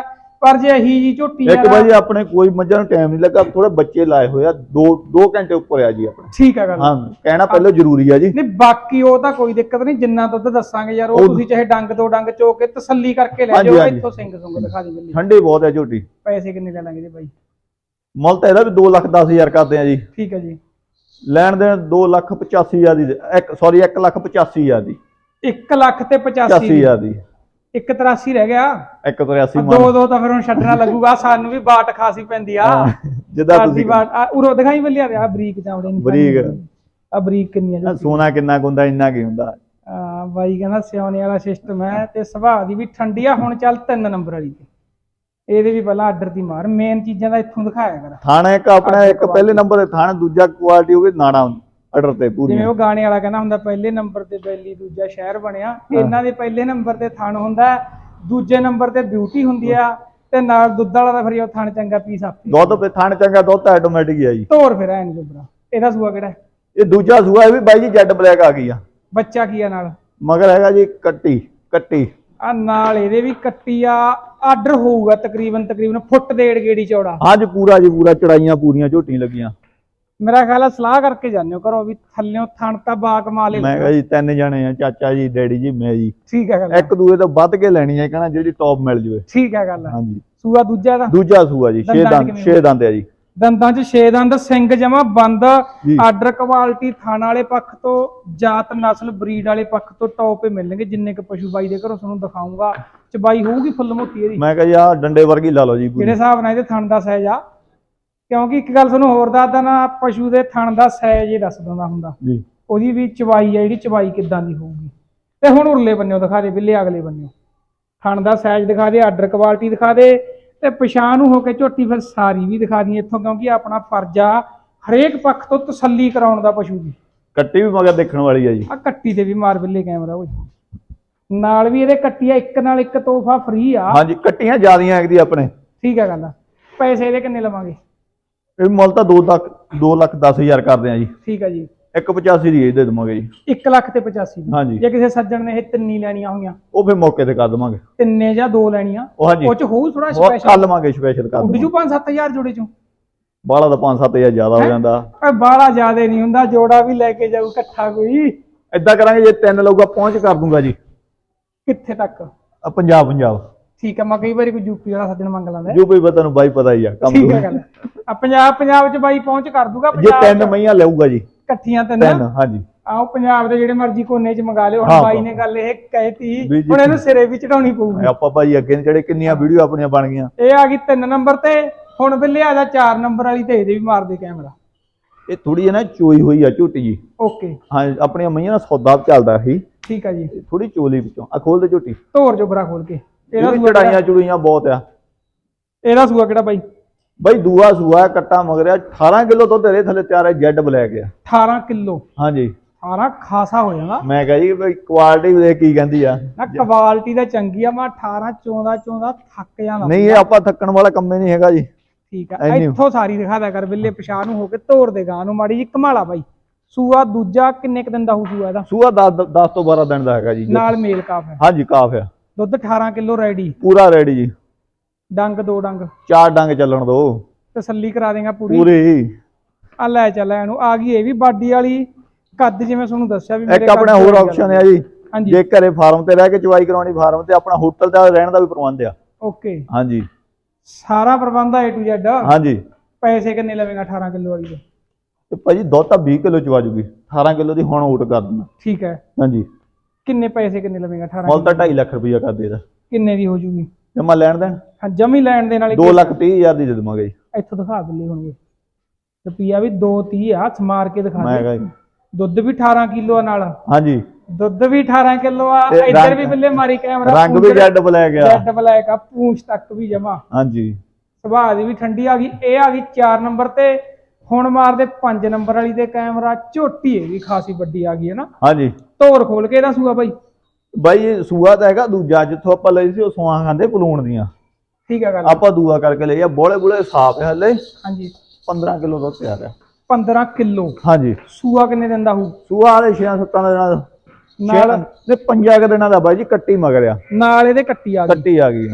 ਪਰ ਜੇ ਅਹੀ ਜੀ ਝੋਟੀ ਇੱਕ ਆ ਵਾਰੀ ਆਪਣੇ ਕੋਈ ਮੱਝਾਂ ਨੂੰ ਟਾਈਮ ਨਹੀਂ ਲੱਗਾ ਥੋੜੇ ਬੱਚੇ ਲਾਏ ਹੋਏ ਆ 2 2 ਘੰਟੇ ਉੱਪਰ ਆ ਜੀ ਆਪਣੇ। ਠੀਕ ਆ ਗੱਲ। ਹਾਂ ਕਹਿਣਾ ਪਹਿਲਾਂ ਜ਼ਰੂਰੀ ਆ ਜੀ। ਨਹੀਂ ਬਾਕੀ ਉਹ ਤਾਂ ਕੋਈ ਦਿੱਕਤ ਨਹੀਂ ਜਿੰਨਾ ਦੁੱਧ ਦੱਸਾਂਗੇ ਯਾਰ ਉਹ ਤੁਸੀਂ ਚਾਹੇ ਡੰਗ ਤੋਂ ਡੰਗ ਚੋ ਕੇ ਤਸੱਲੀ ਕਰਕੇ ਲੈ ਜਾਓ। ਇੱਥੋਂ ਸਿੰਘ ਸੁੰਗ ਦਿਖਾ ਦੇ ਬੱਲੇ ਠੰਡੀ ਬਹੁਤ ਹੈ ਝੋਟੀ। ਪੈਸੇ ਕਿੰਨੇ ਲੈ ਲਾਂਗੇ ਜੀ ਬਾਈ? ਮੁੱਲ ਤਾਂ ਇਹਦਾ ਵੀ 2 ਲੱਖ 10 ਹਜ਼ਾਰ ਕਰਦੇ ਆ ਜੀ। ਠੀਕ ਹੈ ਜੀ। ਲੈਣ ਦੇਣ 2 ਲੱਖ 85 ਹਜ਼ਾਰ ਦੀ ਇੱਕ ਸੌਰੀ 1 ਲੱਖ 85 ਹਜ਼ਾਰ ਦੀ। 1 ਲੱਖ ਤੇ 85 85 ਹਜ਼ਾਰ ਦੀ। 183 ਰਹਿ ਗਿਆ। 183 ਦੋ ਦੋ ਤਾਂ ਫਿਰ ਹੁਣ ਛੱਡਣਾ ਲੱਗੂਗਾ ਸਾਨੂੰ ਵੀ ਬਾਟ ਖਾਸੀ ਪੈਂਦੀ ਆ। ਜਿੱਦਾਂ ਤੁਸੀਂ ਬਾਟ ਉਰੋਂ ਦਿਖਾਈ ਬੱਲਿਆ ਆ ਬਰੀਕ ਚਾਵੜੇ ਨਹੀਂ ਬਰੀਕ। ਆ। ਬਰੀਕ ਕਿੰਨੀ ਆ ਸੋਨਾ ਕਿੰਨਾ ਗੁੰਦਾ ਇੰਨਾ ਕੀ ਹੁੰਦਾ। ਆ ਬਾਈ ਕਹਿੰਦਾ ਸਿਆਉਣੇ ਵਾਲਾ ਸਿਸਟਮ ਹੈ ਤੇ ਸੁਭਾਅ ਦੀ ਵੀ ਠੰਡੀ ਆ। ਹੁਣ ਚੱਲ ਤਿੰਨ ਨੰਬਰ ਵਾਲੀ ਤੇ। ਇਹਦੇ ਵੀ ਪਹਿਲਾਂ ਆਰਡਰ ਦੀ ਮਾਰ। ਮੇਨ ਚੀਜ਼ਾਂ ਦਾ ਇੱਥੋਂ ਦਿਖਾਇਆ ਕਰ। ਥਾਣਾ ਇੱਕ ਆਪਣਾ ਇੱਕ ਪਹਿਲੇ ਨੰਬਰ ਥਾਣਾ ਦੂਜਾ ਕੁਆਲਿਟੀ ਹੋ ਗਈ ਨਾੜਾ ਆਰਡਰ ਤੇ ਪੂਰੀ ਜਿਵੇਂ ਉਹ ਗਾਣੇ ਵਾਲਾ ਕਹਿੰਦਾ ਹੁੰਦਾ ਪਹਿਲੇ ਨੰਬਰ ਤੇ ਬੈਲੀ ਦੂਜਾ ਸ਼ਹਿਰ ਬਣਿਆ। ਇਹਨਾਂ ਦੇ ਪਹਿਲੇ ਨੰਬਰ ਤੇ ਥਣ ਹੁੰਦਾ ਦੂਜੇ ਨੰਬਰ ਤੇ ਬਿਊਟੀ ਹੁੰਦੀ ਆ ਤੇ ਨਾਲ ਦੁੱਧ ਵਾਲਾ ਦਾ ਫਿਰ ਉਹ ਥਣ ਚੰਗਾ ਪੀਸ ਆਪੀ ਦੁੱਧ ਪੇ ਥਾਣ ਚੰਗਾ ਦੁੱਧ ਤਾਂ ਆਟੋਮੈਟਿਕ ਹੀ ਆ ਜੀ। ਤੋਰ ਫਿਰ ਐਨ ਜੁਬਰਾ ਇਹਦਾ ਸੂਆ ਕਿਹੜਾ? ਇਹ ਦੂਜਾ ਸੂਆ ਇਹ ਵੀ ਬਾਈ ਜੀ ਜੈਡ ਬਲੈਕ ਆ ਗਈ ਆ। ਬੱਚਾ ਕੀ ਆ ਨਾਲ? ਮਗਰ ਹੈਗਾ ਜੀ ਕੱਟੀ ਕੱਟੀ। ਆ ਨਾਲ ਇਹਦੇ ਵੀ ਕੱਟੀ ਆ ਆਰਡਰ ਹੋਊਗਾ ਤਕਰੀਬਨ ਤਕਰੀਬਨ ਫੁੱਟ ਡੇਢ ਗੇੜੀ ਚੌੜਾ। ਅੱਜ ਪੂਰਾ ਜੀ ਪੂਰਾ ਚੜਾਈਆਂ ਪੂਰੀਆਂ ਝੋਟੀਆਂ ਲੱਗੀਆਂ। ਮੇਰਾ ਖਿਆਲ ਆ ਸਲਾਹ ਕਰਕੇ ਜਾਂਦੇ ਹੋ ਘਰੋਂ ਵੀ ਥੱਲਿਓਂ ਥਣ ਤਾਂ ਬਾ ਕਮਾ ਲੈ ਮੈਂ ਕਿਹਾ ਜੀ ਤਿੰਨ ਜਣੇ ਆ ਚਾਚਾ ਜੀ ਡੈਡੀ ਜੀ ਮੈਂ ਜੀ। ਠੀਕ ਹੈ ਗੱਲ ਇੱਕ ਦੂਏ ਤੋਂ ਵੱਧ ਕੇ ਲੈਣੀ ਹੈ ਕਹਿੰਦਾ ਜਿਹੜੀ ਟੌਪ ਮਿਲ ਜਵੇ। ਠੀਕ ਹੈ ਗੱਲ ਹਾਂਜੀ। ਸੂਆ ਦੂਜਾ ਦਾ ਦੂਜਾ ਸੂਆ ਜੀ 6 ਦੰਦਾਂ 'ਚ ਦੰਦ ਕਿਵੇਂ 6 ਦੰਦ ਆ ਜੀ। ਦੰਦਾਂ 'ਚ ਛੇ ਦੰਦ ਸਿੰਘ ਜਮਾ ਬੰਦ। ਆਰਡਰ ਕੁਆਲਿਟੀ ਥਣ ਵਾਲੇ ਪੱਖ ਤੋਂ ਜਾਤ ਨਸਲ ਬਰੀਡ ਵਾਲੇ ਪੱਖ ਤੋਂ ਟੌਪ ਹੀ ਮਿਲਣਗੇ ਜਿੰਨੇ ਕ ਪਸ਼ੂ ਬਾਈ ਦੇ ਘਰੋਂ ਤੁਹਾਨੂੰ ਦਿਖਾਉਂਗਾ। ਚਬਾਈ ਹੋਊਗੀ ਫੁੱਲ ਮੋਟੀ ਇਹਦੀ। ਮੈਂ ਕਿਹਾ ਜੀ ਆਹ ਡੰਡੇ ਵਰਗੀ ਲਾ ਲਓ ਜੀ ਪੂਰੀ ਹਿਸਾਬ ਨਾਲ ਇਹਦੇ ਥਣ ਦਾ ਸਾਈਜ਼ ਆ? ਕਿਉਂਕਿ ਇੱਕ ਗੱਲ ਤੁਹਾਨੂੰ ਹੋਰ ਦੱਸਦਾ ਨਾ ਪਸ਼ੂ ਦੇ ਥਣ ਦਾ ਸਾਈਜ਼ ਹੀ ਦੱਸ ਦਿੰਦਾ ਹੁੰਦਾ। ਜੀ। ਉਹਦੀ ਵੀ ਚਵਾਈ ਆ ਜਿਹੜੀ ਚਵਾਈ ਕਿੱਦਾਂ ਦੀ ਹੋਊਗੀ। ਤੇ ਹੁਣ ਉਰਲੇ ਬੰਨਿਓ ਦਿਖਾ ਦੇ ਬਿੱਲੇ ਅਗਲੇ ਬੰਨਿਓ। ਥਣ ਦਾ ਸਾਈਜ਼ ਦਿਖਾ ਦੇ ਆਰਡਰ ਕੁਆਲਿਟੀ ਦਿਖਾ ਦੇ ਤੇ ਪਛਾਣ ਨੂੰ ਹੋ ਕੇ ਝੋਟੀ ਫਿਰ ਸਾਰੀ ਵੀ ਦਿਖਾ ਦੀ ਇੱਥੋਂ ਕਿਉਂਕਿ ਆਪਣਾ ਫਰਜ਼ ਆ ਹਰੇਕ ਪੱਖ ਤੋਂ ਤਸੱਲੀ ਕਰਾਉਣ ਦਾ ਪਸ਼ੂ ਦੀ। ਕੱਟੀ ਵੀ ਮਗਰ ਦੇਖਣ ਵਾਲੀ ਆ ਜੀ। ਆ ਕੱਟੀ ਤੇ ਵੀ ਮਾਰ ਬਿੱਲੇ ਕੈਮਰਾ ਓਏ। ਨਾਲ ਵੀ ਇਹਦੇ ਕੱਟੀ ਆ ਇੱਕ ਨਾਲ ਇੱਕ ਤੋਹਫਾ ਫ੍ਰੀ ਆ। ਹਾਂਜੀ ਕੱਟੀਆਂ ਜਿਆਦੀਆਂ ਇਹਦੀ ਆਪਣੇ। ਠੀਕ ਆ ਗੱਲ ਪੈਸੇ ਇਹਦੇ ਕਿੰਨੇ ਲਵਾਂਗੇ? ਇਹ ਮੁੱਲ ਤਾਂ 2 ਲੱਖ 2 ਲੱਖ 10 ਹਜ਼ਾਰ ਕਰਦੇ ਆ ਜੀ। ਠੀਕ ਆ ਜੀ। 185 ਦੀ ਇਹ ਦੇ ਦਵਾਂਗੇ ਜੀ। 1 ਲੱਖ ਤੇ 85 ਦੀ। ਹਾਂਜੀ। ਜੇ ਕਿਸੇ ਸੱਜਣ ਨੇ ਇਹ ਤਿੰਨੀ ਲੈਣੀਆਂ ਹੋਈਆਂ ਉਹ ਫਿਰ ਮੌਕੇ ਤੇ ਕਰ ਦਵਾਂਗੇ। ਤਿੰਨੇ ਜਾਂ ਦੋ ਲੈਣੀਆਂ ਉਹ ਹਾਂਜੀ। ਚ ਹੋਊ ਥੋੜਾ ਉਹ ਸਪੈਸ਼ਲ ਕਰ ਲਵਾਂਗੇ ਸਪੈਸ਼ਲ ਕਰ ਉੱਡ ਦਵਾਂਗੇ। ਜੂ 5-7000 ਜੋੜੇ ਚੋਂ। ਬਾਲਾ ਦਾ 5-7000 ਜ਼ਿਆਦਾ ਹੋ ਜਾਂਦਾ। ਓਏ ਬਾਹਲਾ ਜ਼ਿਆਦੇ ਨਹੀਂ ਹੁੰਦਾ ਜੋੜਾ ਵੀ ਲੈ ਕੇ ਜਾਊ ਇਕੱਠਾ ਕੋਈ। ਏਦਾਂ ਕਰਾਂਗੇ ਜੇ ਤਿੰਨ ਲਊਗਾ ਪਹੁੰਚ ਕਰ ਦੂੰਗਾ ਜੀ। ਕਿੱਥੇ ਤੱਕ? ਆ ਪੰਜਾਬ ਪੰਜਾਬ। ਠੀਕ ਆ ਮੈਂ ਕਈ ਵਾਰੀ ਕੋਈ ਯੂਪੀ ਵਾਲਾ ਸੱਜਣ ਮੰਗ ਲੈਂਦਾ। ਜੋ ਕੋਈ ਪਤਾ ਨੂੰ ਬਾਈ ਪਤਾ ਹੀ ਆ ਕੰਮ ਠੀਕ ਤੋਂ। ਗੱਲ। ਆ ਪੰਜਾਬ ਪੰਜਾਬ ਚ ਬਾਈ ਪਹੁੰਚ ਕਰ ਦੂਗਾ ਜੇ ਪੰਜਾਬ ਤਿੰਨ ਚ। ਮਈਆਂ ਲਊਗਾ ਜੀ। ਇਕੱਠੀਆਂ ਤਿੰਨ? ਤਿੰਨ ਹਾਂਜੀ। ਆਓ ਪੰਜਾਬ ਦੇ ਜਿਹੜੇ ਮਰਜ਼ੀ ਕੋਨੇ ਚ ਮੰਗਾ ਲਿਓ। ਹੁਣ ਬਾਈ। ਨੇ ਗੱਲ ਇਹ ਕਹਿਤੀ ਵੀ ਜੀ- ਹੁਣ ਇਹਨੂੰ ਸਿਰੇ ਵੀ ਚੜਾਉਣੀ ਪਊਗੀ। ਆਪਾਂ ਭਾਈ ਅੱਗੇ ਨੇ ਜਿਹੜੇ ਕਿੰਨੀਆਂ ਵੀਡੀਓ ਆਪਣੀਆਂ ਬਣ ਗਈਆਂ। ਇਹ ਆ ਗਈ 3 ਨੰਬਰ ਤੇ। ਹੁਣ ਬਿੱਲੇ ਆ ਜਾ 4 ਨੰਬਰ ਵਾਲੀ ਤੇ ਇਹਦੇ ਵੀ ਮਾਰ ਦੇ ਕੈਮਰਾ। ਇਹ ਥੋੜੀ ਜਿਹੀ ਨਾ ਚੋਈ ਹੋਈ ਆ ਝੋਟੀ ਜੀ। ਓਕੇ। ਹਾਂ ਆਪਣੀਆਂ ਮਈਆਂ ਦਾ ਸੌਦਾ ਚੱਲਦਾ ਸੀ। ਠੀਕ ਆ ਜੀ। ਥੋੜੀ ਚੋਲੀ ਵਿੱਚੋਂ। ਆ ਖੋਲ ਦੇ ਝੋਟੀ। ਧੋਰ ਜੋ ਬਰਾ ਖੋਲ ਕੇ। ਇਹਦਾ ਇਹਦੀ ਸੂਆ ਚੜਾਈਆਂ ਬਹੁਤ ਆ। ਇਹਦਾ ਸੂਆ ਕਿਹੜਾ ਬਾਈ? ਬਾਈ ਦੂਆ ਸੂਆ ਕੱਟਾ ਮਗਰਿਆ 18 ਕਿਲੋ ਦੁੱਧ ਦੇ ਥੱਲੇ ਤਿਆਰ ਹੈ ਜੈਡ ਬਲੈਕ ਆ। 18 ਕਿਲੋ? ਹਾਂਜੀ। 18 ਖਾਸਾ ਹੋ ਜਾਣਾ। ਮੈਂ ਕਹਾਂ ਜੀ ਬਈ ਕੁਆਲਿਟੀ ਦੇਖ ਕੀ ਕਹਿੰਦੀ ਆ। ਨਾ ਕੁਆਲਿਟੀ ਦਾ ਚੰਗੀ ਆ ਮੈਂ 18 ਚੋਂਦਾ ਚੋਂਦਾ ਥੱਕ ਜਾਂਦਾ ਨਹੀਂ ਇਹ ਆਪਾਂ ਥੱਕਣ ਵਾਲਾ ਕੰਮ ਹੀ ਨਹੀਂ ਹੈਗਾ ਜੀ। ਠੀਕ ਆ ਇੱਥੋਂ ਸਾਰੀ ਦਿਖਾ ਦਿਆ ਕਰ ਬਿੱਲੇ ਪਛਾਣ ਨੂੰ ਹੋ ਕੇ ਤੋੜ ਦੇ ਗਾਂ ਨੂੰ ਮਾੜੀ ਜੀ ਕਮਾਲਾ ਬਾਈ। ਸੂਆ ਦੂਜਾ ਕਿੰਨੇ ਕ ਦਿਨ ਦਾ ਹੋਊ ਸੂਆ ਇਹਦਾ? ਸੂਆ 10 10 ਤੋਂ 12 ਦਿਨ ਦਾ ਹੈਗਾ ਜੀ। ਨਾਲ ਮੇਲ ਕਾਫ ਹੈ। ਹਾਂਜੀ ਕਾਫ ਆ। ਦੁੱਧ 18 ਕਿਲੋ ਰੈਡੀ ਪੂਰਾ ਰੈਡੀ ਜੀ। ਡੰਗ ਦੋ ਡੰਗ। ਚਾਰ ਡੰਗ ਚੱਲਣ ਦੋ। ਤਸੱਲੀ ਕਰਾ ਦੇਗਾ ਪੂਰੀ। ਪੂਰੀ। ਆ ਲੈ ਚੱਲ ਇਹਨੂੰ ਆ ਗਈ ਇਹ ਵੀ ਬਾਡੀ ਵਾਲੀ ਕੱਦ ਜਿਵੇਂ ਤੁਹਾਨੂੰ ਦੱਸਿਆ ਵੀ ਇੱਕ ਕੱਦ ਆਪਣੇ ਹੋਰ ਆਪਸ਼ਨ ਹੈ। ਜੀ। ਹਾਂਜੀ। ਜੇ ਘਰੇ ਫਾਰਮ ਤੇ ਰਹਿ ਕੇ ਚਵਾਈ ਕਰਾਉਣੀ ਫਾਰਮ ਤੇ ਆਪਣਾ ਹੋਟਲ ਦਾ ਰਹਿਣ ਦਾ ਵੀ ਪ੍ਰਬੰਧ ਆ। ਓਕੇ। ਹਾਂਜੀ। ਸਾਰਾ ਪ੍ਰਬੰਧ ਆ A to Z? ਹਾਂਜੀ। ਪੈਸੇ ਕਿੰਨੇ ਲਵੇਗਾ 18 ਕਿਲੋ ਵਾਲੀ ਦੇ? ਤੇ ਭਾਜੀ ਦੁੱਧ ਤਾਂ 20 ਕਿਲੋ ਚਵਾ ਜੂਗੀ। 18 ਕਿਲੋ ਦੀ ਹੁਣ ਆਊਟ ਕਰ ਦਿੰਦਾ। ਠੀਕ ਹੈ। ਹਾਂਜੀ। ਕਿੰਨੇ ਪੈਸੇ ਕਿੰਨੇ ਲਵੇਗਾ? 18 ਮੁੱਲ ਤਾਂ 2.5 ਲੱਖ ਰੁਪਈਆ ਕਰ ਦੇਦਾ ਕਿੰਨੇ ਦੀ ਹੋ ਜੂਗੀ? ਜੇ ਮੈਂ ਲੈਣ ਦੇਣ? ਹਾਂ ਜਮੀ ਲੈਣ ਦੇ ਨਾਲ 2 ਲੱਖ 30 ਹਜ਼ਾਰ ਦੀ ਦੇ ਦੇਵਾਂਗੇ ਇੱਥੋਂ ਦਿਖਾ ਬਿੱਲੇ ਹੋਣਗੇ। ਰੁਪਿਆ ਵੀ 230 ਆ ਹੱਥ ਮਾਰ ਕੇ ਦਿਖਾ ਮੈਂ ਦੇ ਕਹਾਂ। ਦੁੱਧ ਵੀ 18 ਕਿਲੋ ਨਾਲ। ਹਾਂਜੀ। ਦੁੱਧ ਵੀ 18 ਕਿਲੋ ਆ ਤੇ ਇੱਧਰ ਰੰਗ- ਵੀ ਬਿੱਲੇ ਮਾਰੀ ਕੈਮਰਾ ਰੰਗ ਵੀ ਜੈਡ ਬਲੈਕ ਆ। ਜੈਡ ਬਲੈਕ ਆ ਪੂੰਛ ਤੱਕ ਵੀ ਜਮਾ। ਹਾਂਜੀ। ਸੁਭਾਅ ਦੀ ਵੀ ਠੰਡੀ ਆ ਗਈ ਇਹ ਆ ਗਈ 4 ਨੰਬਰ ਤੇ। ਹੁਣ ਮਾਰਦੇ 5 ਨੰਬਰ ਵਾਲੀ ਤੇ ਕੈਮਰਾ ਝੋਟੀ ਇਹ ਵੀ ਖਾਸੀ ਵੱਡੀ ਆ ਗਈ ਹੈ ਨਾ। ਹਾਂਜੀ। ਧੋਰ ਖੋਲ ਕੇ ਇਹਦਾ ਸੂਆ ਬਾਈ। ਬਾਈ ਇਹ ਸੂਆ ਤਾਂ ਹੈਗਾ ਦੂਜਾ ਜਿੱਥੋਂ ਆਪਾਂ ਲਈ ਸੀ ਉਹ ਸੁਆ ਖਾਂਦੇ ਪਲੂਣ ਦੀਆਂ। ਠੀਕ ਆ ਗੱਲ। ਆਪਾਂ ਦੂਆ ਕਰਕੇ ਲਈ ਆ ਬੋਲੇ ਬੋਲੇ ਸਾਫ਼ ਹੈ ਹਲੇ। ਹਾਂਜੀ। 15 ਕਿਲੋ ਦੁੱਧ ਤਿਆਰ ਆ 15 ਕਿਲੋ? ਹਾਂਜੀ। ਸੂਆ ਕਿੰਨੇ ਦਿਨ ਦਾ ਹੋਊ? ਸੂਆ ਵਾਲੇ 6-7 ਦਿਨਾਂ ਦਾ। ਨਾਲ ਨੇ ਪੰਜਾਂ ਕੁ ਦਿਨਾਂ ਦਾ ਬਾਈ ਜੀ ਕੱਟੀ ਮਗਰਿਆ ਨਾਲ ਇਹਦੇ ਕੱਟੀ ਆ ਗਈ। ਕੱਟੀ ਆ ਗਈ।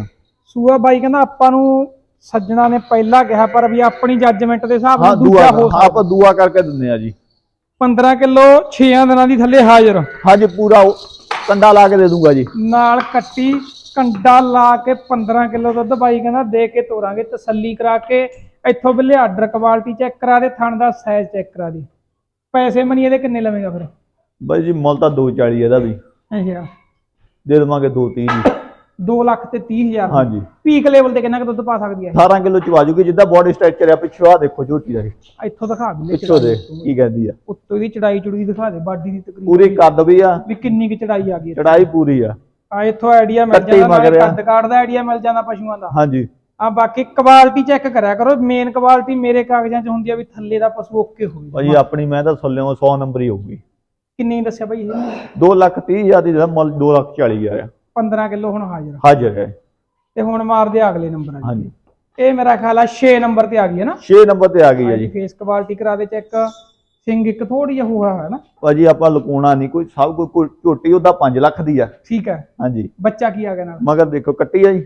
ਸੂਆ ਬਾਈ ਕਹਿੰਦਾ ਆਪਾਂ ਨੂੰ ਸੱਜਣਾ ਨੇ ਪਹਿਲਾਂ ਕਿਹਾ ਪਰ ਵੀ ਆਪਣੀ ਜੱਜਮੈਂਟ ਦੇ ਹਿਸਾਬ ਹਾਂ ਨਾਲ ਦੂਆ ਹੋ ਹਾਂ, ਆਪਾਂ ਦੂਆ ਕਰਕੇ ਦਿੰਦੇ ਆ ਜੀ। 15 ਕਿਲੋ 6 ਦਿਨਾਂ ਦੀ ਥੱਲੇ ਹਾਜ਼ਰ। ਹਾਂਜੀ ਪੂਰਾ ਕੰਡਾ ਲਾ ਕੇ ਦੇ ਦੂੰਗਾ ਜੀ। ਨਾਲ ਕੱਟੀ ਕੰਡਾ ਲਾ ਕੇ 15 ਕਿਲੋ ਦੁੱਧ ਬਾਈ ਕਹਿੰਦਾ ਦੇ ਕੇ ਤੋਰਾਂਗੇ ਤਸੱਲੀ ਕਰਾ ਕੇ। ਇੱਥੋਂ ਬਿੱਲੇ ਆਰਡਰ ਕੁਆਲਿਟੀ ਚੈੱਕ ਕਰਾ ਦੇ ਥਣ ਦਾ ਸਾਈਜ਼ ਚੈੱਕ ਕਰਾ ਦੇ। ਪੈਸੇ ਮਨੀ ਇਹਦੇ ਕਿੰਨੇ ਲਵੇਂਗਾ ਫਿਰ? ਬਾਈ ਜੀ ਮੁੱਲ ਤਾਂ 240 ਇਹਦਾ ਵੀ। ਅੱਛਾ। ਦੇ ਦੇਵਾਂਗੇ 230 ਜੀ। 2 ਲੱਖ ਤੇ 30 ਹਜ਼ਾਰ। ਹਾਂਜੀ। ਪੀਕ ਲੈਵਲ ਤੇ ਕਿੰਨਾ ਕੁ ਦੁੱਧ ਪਾ ਸਕਦੀ ਹੈ? 18 ਕਿਲੋ ਚਵਾ ਜੂਗੀ ਜਿੱਦਾਂ ਬੋਡੀ ਸਟਰਕਚਰ ਆ ਪਿੱਛੋਂ ਆ ਦੇਖੋ ਝੋਟੀ ਦਾ। ਇੱਥੋਂ ਦਿਖਾ ਬਿੱਲੇ ਪਿੱਛੋਂ ਦੇ ਕੀ ਕਹਿੰਦੀ ਆ। ਉੱਤੋਂ ਦੀ ਚੜਾਈ ਚੁੜੀ ਦਿਖਾ ਦੇ ਬਾਡੀ ਦੀ ਤਕਰੀਬਨ ਪੂਰੀ ਕੱਦ ਵੀ ਆ। ਵੀ ਕਿੰਨੀ ਕੁ ਚੜਾਈ ਆ ਗਈ ਚੜਾਈ ਪੂਰੀ ਆ। ਆ ਇੱਥੋਂ ਆਈਡੀਆ ਮਿਲ ਕੱਟੀ ਜਾਂਦਾ। ਕੱਦ ਕਾਠ ਦਾ ਆਈਡੀਆ ਮਿਲ ਜਾਂਦਾ ਪਸ਼ੂਆਂ ਦਾ। ਹਾਂਜੀ। ਆ ਬਾਕੀ ਕੁਆਲਿਟੀ ਚੈੱਕ ਕਰਿਆ ਕਰੋ ਮੇਨ ਕੁਆਲਿਟੀ ਮੇਰੇ ਕਾਗਜ਼ਾਂ 'ਚ ਹੁੰਦੀ ਆ ਵੀ ਥੱਲੇ ਦਾ ਪਸ਼ੂ ਓਕੇ ਹੋਵੇ। ਭਾਜੀ ਆਪਣੀ ਮੈਂ ਤਾਂ ਥੱਲਿਓਂ 100 ਨੰਬਰ ਹੀ ਹੋਊਗੀ। ਕਿੰਨੀ ਦੱਸਿਆ ਭਾਈ ਇਹ? 2 ਲੱਖ 30 ਹਜ਼ਾਰ ਦੀ ਦਾ ਮੁੱਲ 2 ਲੱਖ 40 ਹਜ਼ਾਰ ਆ। 15 ਕਿਲੋ ਹੁਣ ਹਾਜ਼ਰ ਆ। ਹਾਜ਼ਰ ਹੈ। ਤੇ ਹੁਣ ਮਾਰਦੇ ਆ ਅਗਲੇ ਨੰਬਰ ਵਾਲੀ। ਹਾਂਜੀ। ਇਹ ਮੇਰਾ ਖਿਆਲ ਆ 6 ਨੰਬਰ ਤੇ ਆ ਗਈ ਹੈ ਨਾ? 6 ਨੰਬਰ ਤੇ ਆ ਗਈ ਹੈ ਜੀ। ਫੇਸ ਕੁਆਲਿਟੀ ਕਰਾ ਦੇ ਚੈੱਕ ਸਿੰਘ ਇੱਕ ਥੋੜੀ ਜਿਹਾ ਹੋਇਆ ਹੈ ਨਾ? ਭਾਜੀ ਆਪਾਂ ਲੁਕਾਉਣਾ ਨਹੀਂ ਕੋਈ ਸਭ ਕੋਈ ਕੋਈ ਝੋਟੀ ਉਹਦਾ 5 ਲੱਖ ਦੀ ਆ। ਠੀਕ ਹੈ। ਹਾਂਜੀ। ਬੱਚਾ ਕੀ ਆ ਗਿਆ ਨਾਲ? ਮਗਰ ਦੇਖੋ ਕੱਟੀ ਆ ਜੀ?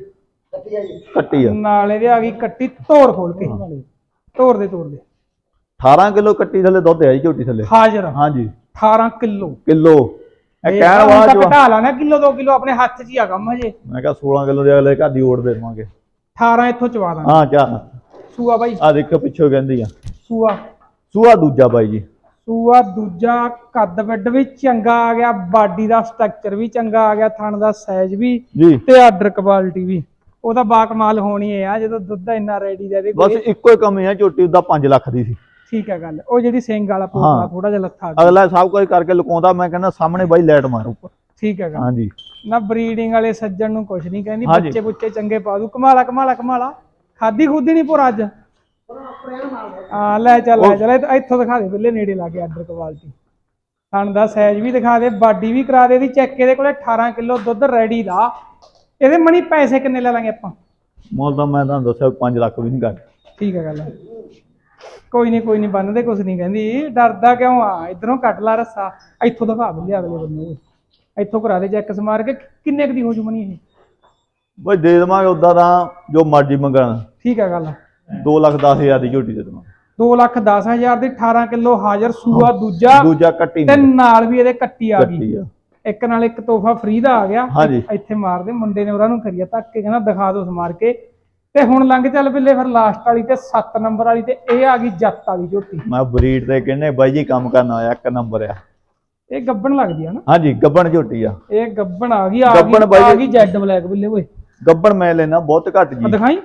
ਕੱਟੀ ਆ ਨਾਲ ਇਹਦੇ ਆ ਗਈ ਕੱਟੀ ਤੋੜ ਖੋਲ ਕੇ। ਤੋੜ ਦੇ ਤੋੜ ਦੇ। 18 ਕਿਲੋ ਕੱਟੀ ਥੱਲੇ ਦੁੱਧ ਹੈ ਜੀ ਝੋਟੀ ਥੱਲੇ। ਹਾਜ਼ਰ ਹਾਂਜੀ। 18 ਕਿਲੋ। ਕਿਲੋ। ਇਹ ਕਹਿਣ ਹੁਣ ਵਾਲਾ ਜੋ ਘਟਾ ਲਾਣਾ ਕਿਲੋ 2 ਕਿਲੋ ਆਪਣੇ ਹੱਥ 'ਚ ਹੀ ਆ ਕੰਮ ਹਜੇ। ਮੈਂ ਕਿਹਾ 16 ਕਿਲੋ ਦੇ ਅਗਲੇ ਘਰ ਦੀ ਓੜ ਦੇਵਾਂਗੇ। 18 ਇੱਥੋਂ ਚਵਾ ਦਾਂਗੇ। ਹਾਂ ਚਾ ਸੂਆ ਬਾਈ। ਆ ਦੇਖੋ ਪਿੱਛੋਂ ਕਹਿੰਦੀ ਆ। ਸੂਆ। ਸੂਆ ਦੂਜਾ ਬਾਈ ਜੀ। ਸੂਆ ਦੂਜਾ ਕੱਦ ਵੱਡ ਵੀ ਚੰਗਾ ਆ ਗਿਆ ਬਾਡੀ ਦਾ ਸਟਰਕਚਰ ਵੀ ਚੰਗਾ ਆ ਗਿਆ ਥਣ ਦਾ ਸਾਈਜ਼ ਵੀ ਤੇ ਆਰਡਰ ਕੁਆਲਿਟੀ ਵੀ। ਉਹਦਾ ਬਾਕਮਾਲ ਹੋਣੀ ਹੈ ਆ ਜਦੋਂ ਦੁੱਧ ਇੰਨਾ ਰੈਡੀ ਦੇ ਦੇ ਬਸ ਇੱਕੋ ਹੀ ਕਮੀ ਆ ਝੋਟੀ ਉਹਦਾ 5 ਲੱਖ ਦੀ ਸੀ। ਠੀਕ ਹੈ ਗੱਲ ਉਹ ਜਿਹੜੀ ਸਿੰਘ ਵਾਲਾ ਹਾਂ। ਥੋੜਾ ਜਿਹਾ ਲੱਥਾ। ਅਗਲਾ ਸਭ ਕੁਝ ਕਰਕੇ ਲੁਕਾਉਂਦਾ ਮੈਂ ਕਹਿੰਦਾ ਸਾਹਮਣੇ ਬਾਈ ਲਾਈਟ ਮਾਰੋ। ਉੱਪਰ। ਠੀਕ ਹੈ ਗੱਲ। ਹਾਂਜੀ। ਨਾ ਬਰੀਡਿੰਗ ਵਾਲੇ ਸੱਜਣ ਨੂੰ ਕੁਝ ਨਹੀਂ ਕਹਿੰਦੀ। ਬੱਚੇ ਬੁੱਚੇ ਚੰਗੇ ਪਾ ਦੂ। ਕਮਾਲਾ ਕਮਾਲਾ ਕਮਾਲਾ। ਖਾਦੀ ਖੁਦੀ ਨਹੀਂ ਪੁਰ ਅੱਜ? ਆ ਲੈ ਚੱਲ ਲੈ ਚੱਲ ਇੱਥ- ਇੱਥੋਂ ਦਿਖਾ ਦੇ ਬਿੱਲੇ ਨੇੜੇ ਲਾ ਕੇ ਆਰਡਰ ਕੁਆਲਿਟੀ ਥਣ ਦਾ ਸਾਈਜ਼ ਵੀ ਦਿਖਾ ਦੇ ਬਾਡੀ ਵੀ ਕਰਾ ਦੇ ਇਹਦੀ ਚੈੱਕ ਇਹਦੇ ਕੋਲੇ 18 ਕਿਲੋ ਦੁੱਧ ਰੈਡੀ ਦਾ। ਇਹਦੇ ਮਣੀ ਪੈਸੇ ਕਿੰਨੇ ਲੈ ਲਾਂਗੇ ਆਪਾਂ? ਮੁੱਲ ਤਾਂ ਮੈਂ ਤੁਹਾਨੂੰ ਦੱਸਿਆ 5 ਲੱਖ ਵੀ ਨਹੀਂ ਕਰ ਠੀਕ ਹੈ ਗੱਲ। ਕੋਈ ਨਹੀਂ ਕੋਈ ਨਹੀਂ ਬੰਨਦੇ ਕੁਛ ਨਹੀਂ ਕਹਿੰਦੀ ਡਰਦਾ ਕਿਉਂ ਆ? ਇਧਰੋਂ ਕੱਟ ਲਾ ਰੱਸਾ ਇੱਥੋਂ ਦਿਖਾ ਬਿੱਲੇ ਅਗਲੇ ਬੰਦੇ ਨੂੰ। ਇੱਥੋਂ ਕਰਾ ਦੇ ਚੈੱਕ ਸਮਾਰ ਕੇ ਕਿੰਨੇ ਕੁ ਦੀ ਹੋ ਜੂ ਮਣੀ ਇਹ? ਬਈ ਦੇ ਦੇਵਾਂਗੇ ਉਦਾਂ ਤਾਂ ਜੋ ਮਰਜ਼ੀ ਮੰਗਣ। ਠੀਕ ਹੈ ਗੱਲ 2 ਲੱਖ 10 ਹਜ਼ਾਰ ਦੀ ਝੋਟੀ ਦੇ ਦੇਵਾਂਗੇ। 2 ਲੱਖ 10 ਹਜ਼ਾਰ ਦੀ 18 ਕਿਲੋ ਹਾਜ਼ਰ ਸੂਆ ਦੂਜਾ ਦੂਜਾ ਕੱਟੀ ਤੇ ਨਾਲ ਵੀ ਇਹਦੇ ਕੱਟੀ ਆ ਗਈ। ਇੱਕ ਨਾਲ ਇੱਕ ਤੋਹਫਾ ਫ੍ਰੀ ਦਾ ਆ ਗਿਆ। ਇੱਥੇ ਮਾਰਦੇ ਮੁੰਡੇ ਨੇ ਉਹਨਾਂ ਨੂੰ ਕਰੀਆ ਧੱਕ ਕੇ ਕਹਿੰਦਾ ਦਿਖਾ ਦਿਓ ਸਮਾਰ ਕੇ। ਤੇ ਹੁਣ ਲੰਘ ਚੱਲ ਬਿੱਲੇ ਫਿਰ ਲਾਸਟ ਵਾਲੀ ਤੇ 7 ਨੰਬਰ ਵਾਲੀ ਤੇ ਇਹ ਆ ਗਈ ਜੱਤ ਵਾਲੀ ਝੋਟੀ। ਮੈਂ ਬਰੀਡ ਤੇ ਕਹਿੰਨੇ ਬਾਈ ਜੀ ਕੰਮ ਕਰਨ ਆਇਆ ਇੱਕ ਨੰਬਰ ਆ। ਇਹ ਗੱਬਣ ਲੱਗਦੀ ਆ ਨਾ? ਹਾਂਜੀ ਗੱਬਣ ਝੋਟੀ ਆ। ਇਹ ਗੱਬਣ ਆ ਗਈ ਆ ਗਈ ਆ ਜੀ। ਜੈਡ ਬਲੈਕ ਬਿੱਲੇ ਓਏ। ਗੱਬਣ ਮੈਂ ਲੈਣਾ ਬਹੁਤ ਘੱਟ ਆ ਜੀ ਦਿਖਾਈ?